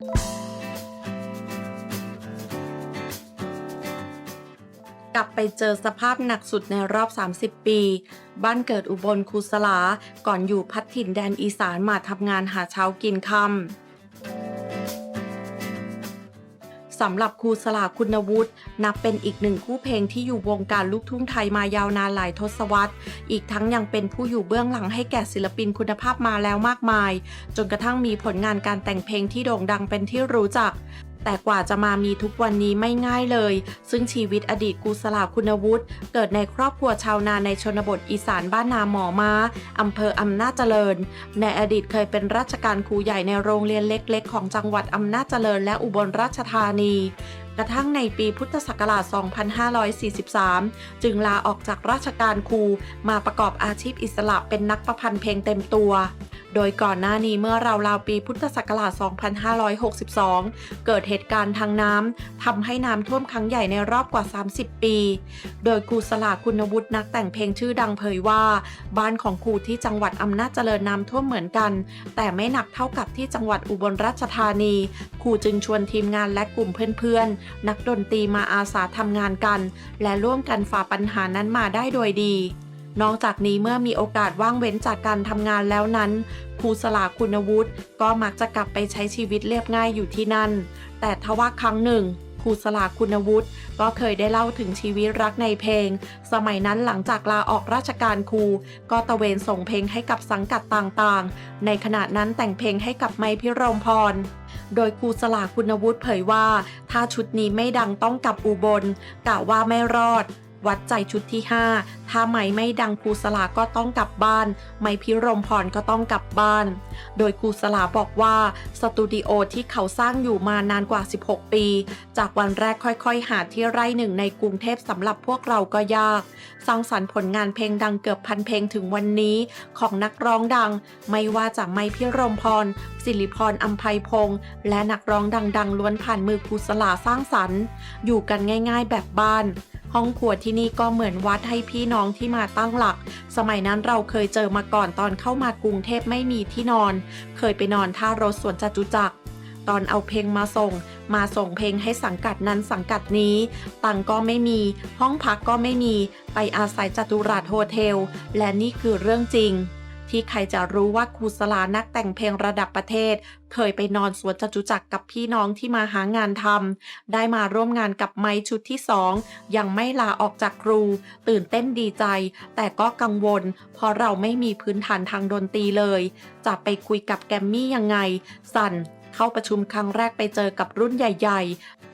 กลับไปเจอสภาพหนักสุดในรอบ 30 ปี บ้านเกิดอุบลครูสลา ก่อนอยู่พัดถิ่นแดนอีสานมาทำงานหาเช้ากินค่ำ สำหรับครูสลาคุณวุฒินับเป็นอีกหนึ่งคู่เพลงที่อยู่วงการลูกทุ่งไทยมายาวนานหลายทศวรรษ อีกทั้งยังเป็นผู้อยู่เบื้องหลังให้แก่ศิลปินคุณภาพมาแล้วมากมาย จนกระทั่งมีผลงานการแต่งเพลงที่โด่งดังเป็นที่รู้จัก แต่กว่าจะมามีทุกวันนี้ไม่ง่ายเลย ซึ่งชีวิตอดีตกูสลาคุณวุฒิเกิดในครอบครัวชาวนาในชนบทอีสานบ้านนาหมอมาอำเภออำนาจเจริญ ในอดีตเคยเป็นราชการครูใหญ่ในโรงเรียนเล็กๆ ของจังหวัดอำนาจเจริญ และอุบลราชธานีกระทั่งในปีพุทธศักราช 2543 จึงลาออกจากราชการครูมาประกอบอาชีพอิสระเป็นนักประพันธ์เพลงเต็มตัว โดยก่อนหน้านี้เมื่อราวๆปีพุทธศักราช 2562 เกิดเหตุการณ์ทางน้ำทำให้น้ำท่วมครั้งใหญ่ในรอบกว่า 30 ปี โดยครูสลาคุณวุฒินักแต่งเพลงชื่อดังเผยว่า บ้านของครูที่จังหวัดอำนาจเจริญน้ำท่วมเหมือนกัน แต่ไม่หนักเท่ากับที่จังหวัดอุบลราชธานีครูจึงชวนทีมงานและกลุ่มเพื่อนๆ นักดนตรีมาอาสาทำงานกัน และร่วมกันฝ่าปัญหานั้นมาได้โดยดี นอกจากนี้เมื่อมีโอกาสว่างเว้นจากการทำงานแล้วนั้นครูสลาคุณวุฒิก็มักจะกลับไปใช้ชีวิตเรียบง่ายอยู่ที่นั่น แต่ทว่าครั้งหนึ่งครูสลาคุณวุฒิก็เคยได้เล่าถึงชีวิตรักในเพลง สมัยนั้นหลังจากลาออกราชการครูก็ตะเวนส่งเพลงให้กับสังกัดต่างๆ ในขณะนั้นแต่งเพลงให้กับไมพิรมพร โดยครูสลาคุณวุฒิเผยว่า ถ้าชุดนี้ไม่ดังต้องกลับอุบลกะว่าไม่รอด วัดใจชุดที่ 5 ถ้าไม่ไม่ดังครูสลาก็ต้องกลับบ้าน ไม่พิรมพรก็ต้องกลับบ้าน โดยครูสลาบอกว่า สตูดิโอที่เขาสร้างอยู่มานานกว่า 16 ปี จากวันแรกค่อยๆ หาที่ไร่หนึ่งในกรุงเทพสำหรับพวกเราก็ยาก สร้างสรรค์ผลงานเพลงดังเกือบพันเพลงถึงวันนี้ ของนักร้องดัง ไม่ว่าจะไม่พิรมพรสิริพรอัมภัยพงษ์และนักร้องดังๆ ล้วนผ่านมือครูสลาสร้างสรรค์ อยู่กันง่าย ๆ แบบบ้าน ห้องครัวที่นี่ก็เหมือนวัดให้พี่น้องที่มาตั้งหลัก สมัยนั้นเราเคยเจอมาก่อนตอนเข้ามากรุงเทพไม่มีที่นอน เคยไปนอนท่ารถสวนจตุจักรตอนเอาเพลงมาส่ง มาส่งเพลงให้สังกัดนั้นสังกัดนี้ ตังก็ไม่มี ห้องพักก็ไม่มี ไปอาศัยจัตุรัสโฮเทล และนี่คือเรื่องจริง ที่ใครจะรู้ว่าครูสลานักแต่งเพลงระดับประเทศ เคยไปนอนสวนจตุจักรกับพี่น้องที่มาหางานทำได้มาร่วมงานกับไม้ชุดที่สองยังไม่ลาออกจากครู ตื่นเต้นดีใจ แต่ก็กังวล เพราะเราไม่มีพื้นฐานทางดนตรีเลย จะไปคุยกับแกมมี่ยังไง สั่นเข้าประชุมครั้งแรกไปเจอกับรุ่นใหญ่ ๆ